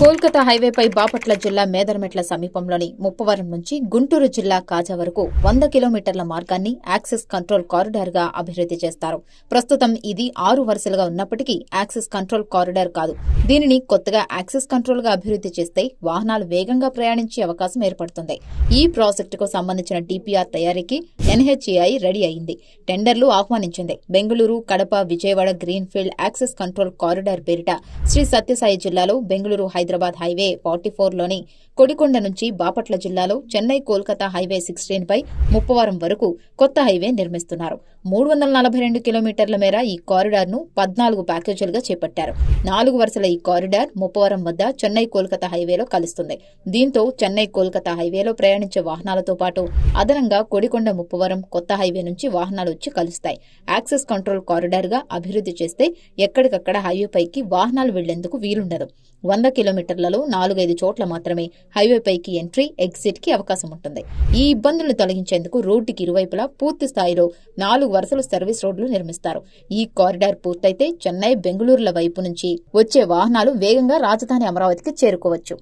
కోల్కతా హైవేపై బాపట్ల జిల్లా మేదరమెట్ల సమీపంలోని ముప్పవరం నుంచి గుంటూరు జిల్లా కాజా వరకు వంద కిలోమీటర్ల మార్గాన్ని యాక్సెస్ కంట్రోల్ కారిడార్గా అభివృద్ధి చేస్తారు. ప్రస్తుతం ఇది ఆరు వరుసలుగా ఉన్నప్పటికీ యాక్సెస్ కంట్రోల్ కారిడార్ కాదు. దీనిని కొత్తగా యాక్సెస్ కంట్రోల్గా అభివృద్ధి చేస్తే వాహనాలు వేగంగా ప్రయాణించే అవకాశం ఏర్పడుతుంది. ఈ ప్రాజెక్టుకు సంబంధించిన డిపిఆర్ తయారీకి ఎన్హెచ్ఏఐ రెడీ అయింది. టెండర్లు ఆహ్వానించింది. Bengaluru Kadapa Vijayawada greenfield access control corridor పేరిట శ్రీ సత్యసాయి జిల్లాలో బెంగళూరు హైదరాబాద్ హైవే ఫార్టీ ఫోర్లోని కొడికొండ నుంచి బాపట్ల జిల్లాలో చెన్నై కోల్కతా హైవే సిక్స్టీన్ పై ముప్పవరం వరకు కొత్త హైవే నిర్మిస్తున్నారు. మూడు వందల నలభై రెండు కిలోమీటర్ల మేర ఈ కారిడార్ను పద్నాలుగు ప్యాకేజీలుగా చేపట్టారు. నాలుగు వరుసల ఈ కారిడార్ ముప్పవరం వద్ద చెన్నై కోల్కతా హైవేలో కలుస్తుంది. దీంతో చెన్నై కోల్కతా హైవేలో ప్రయాణించే వాహనాలతో పాటు అదనంగా కొడికొండ ముప్పవరం కొత్త హైవే నుంచి వాహనాలు వచ్చి కలుస్తాయి. యాక్సెస్ కంట్రోల్ కారిడార్గా అభివృద్ధి చేస్తే ఎక్కడికక్కడ హైవేపైకి వాహనాలు వెళ్ళేందుకు వీలుండదు. వంద కిలోమీటర్లలో నాలుగైదు చోట్ల మాత్రమే హైవేపైకి ఎంట్రీ ఎగ్జిట్కి అవకాశం ఉంటుంది. ఈ ఇబ్బందులను తొలగించేందుకు రోడ్డుకి ఇరువైపులా పూర్తి స్థాయిలో నాలుగు వరుసలు సర్వీస్ రోడ్లు నిర్మిస్తారు. ఈ కారిడార్ పూర్తయితే చెన్నై బెంగళూరుల వైపు నుంచి వచ్చే వాహనాలు వేగంగా రాజధాని అమరావతికి చేరుకోవచ్చు.